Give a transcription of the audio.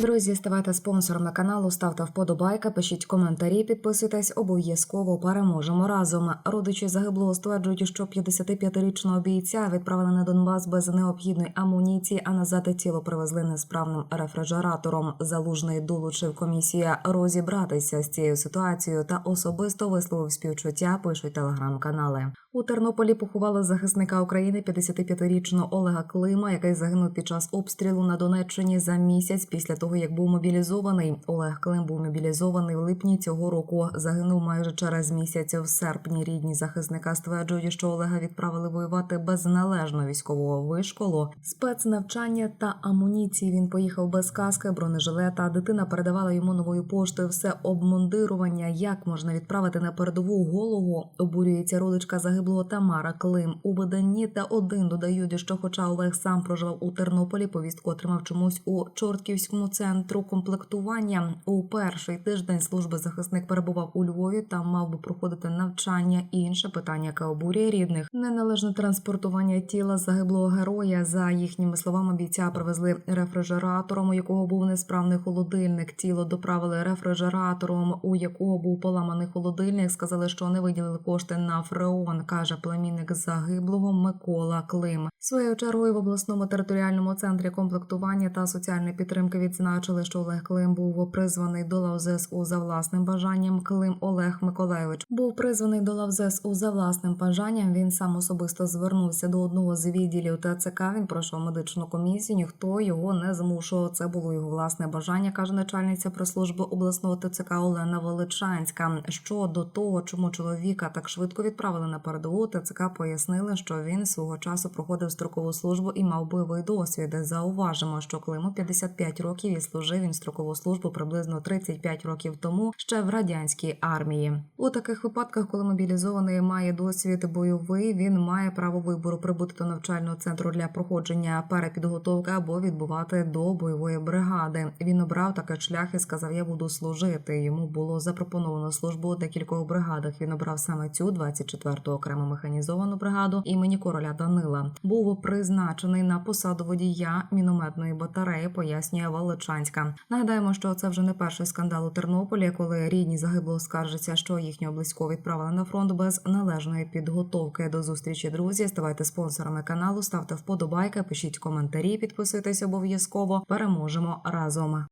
Друзі, ставайте спонсорами каналу, ставте вподобайка, пишіть коментарі, підписуйтесь, обов'язково переможемо разом. Родичі загиблого стверджують, що 55-річного бійця відправили на Донбас без необхідної амуніції, а назад тіло привезли несправним рефрижератором. Залужний долучив комісія розібратися з цією ситуацією та особисто висловив співчуття. Пишуть телеграм-канали. У Тернополі поховали захисника України 55-річного Олега Клима, який загинув під час обстрілу на Донеччині за місяць після того, як був мобілізований. Олег Клим був мобілізований в липні цього року. Загинув майже через місяць. В серпні рідні захисника стверджують, що Олега відправили воювати без належного військового вишколу, спецнавчання та амуніції. Він поїхав без каски, бронежилета. Дитина передавала йому новою поштою все обмундирування. Як можна відправити на передову голову? Обурюється родичка загиблого Тамара Клим. У виданні та один додають, що, хоча Олег сам проживав у Тернополі, повістку отримав чомусь у Чортківському центру комплектування. У перший тиждень служби захисник перебував у Львові. Там мав би проходити навчання. І Інше питання, яке обурює рідних, неналежне транспортування тіла загиблого героя. За їхніми словами, бійця привезли рефрижератором, у якого був несправний холодильник. Тіло доправили рефрижератором, у якого був поламаний холодильник. Сказали, що не виділили кошти на фреон, каже племінник загиблого Микола Клим. Своєю чергою в обласному територіальному центрі комплектування та соціальної підтримки відзначили, що Олег Клим був призваний до лав ЗСУ за власним бажанням. Клим Олег Миколайович був призваний до лав ЗСУ за власним бажанням. Він сам особисто звернувся до одного з відділів ТЦК. Він пройшов медичну комісію. Ніхто його не змушував. Це було його власне бажання, каже начальниця прес-служби обласного ТЦК Олена Величанська. Щодо того, чому чоловіка так швидко відправили на передову, ТЦК пояснили, що він свого часу проходив строкову службу і мав бойовий досвід. Зауважимо, що Климу 55 років і служив він строкову службу приблизно 35 років тому ще в радянській армії. У таких випадках, коли мобілізований має досвід бойовий, він має право вибору прибути до навчального центру для проходження перепідготовки або відбувати до бойової бригади. Він обрав такий шлях і сказав: Я буду служити. Йому було запропоновано службу у декількох бригадах. Він обрав саме цю 24-ту окрему механізовану бригаду імені короля Данила. Був призначений на посаду водія мінометної батареї, пояснює Волочанська. Нагадаємо, що це вже не перший скандал у Тернополі, коли рідні загиблого скаржаться, що їхнього близького відправили на фронт без належної підготовки. До зустрічі, друзі. Ставайте спонсорами каналу, ставте вподобайки, пишіть коментарі, підписуйтесь обов'язково. Переможемо разом.